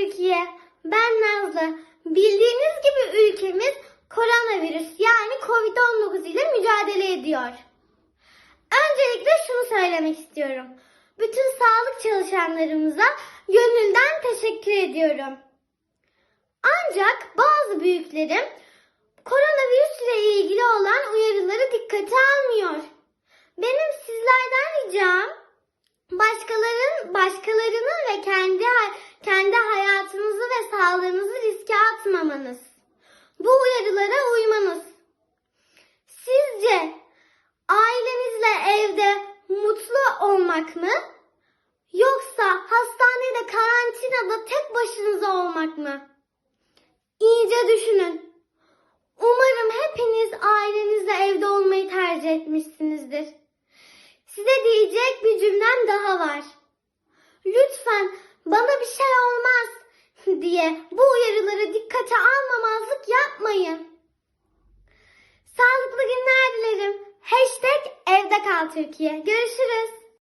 Türkiye. Ben Nazlı. Bildiğiniz gibi ülkemiz koronavirüs yani Covid-19 ile mücadele ediyor. Öncelikle şunu söylemek istiyorum. Bütün sağlık çalışanlarımıza gönülden teşekkür ediyorum. Ancak bazı büyüklerim koronavirüs ile ilgili olan uyarıları dikkate almıyor. Benim sizlerden ricam başkaların başkalarının ve kendi kendi sağlığınızı riske atmamanız. Bu uyarılara uymanız. Sizce ailenizle evde mutlu olmak mı? Yoksa hastanede karantinada tek başınıza olmak mı? İyice düşünün. Umarım hepiniz ailenizle evde olmayı tercih etmişsinizdir. Size diyecek bir cümlem daha var. Diye bu uyarıları dikkate almamazlık yapmayın. Sağlıklı günler dilerim. Hashtag evde kal Türkiye. Görüşürüz.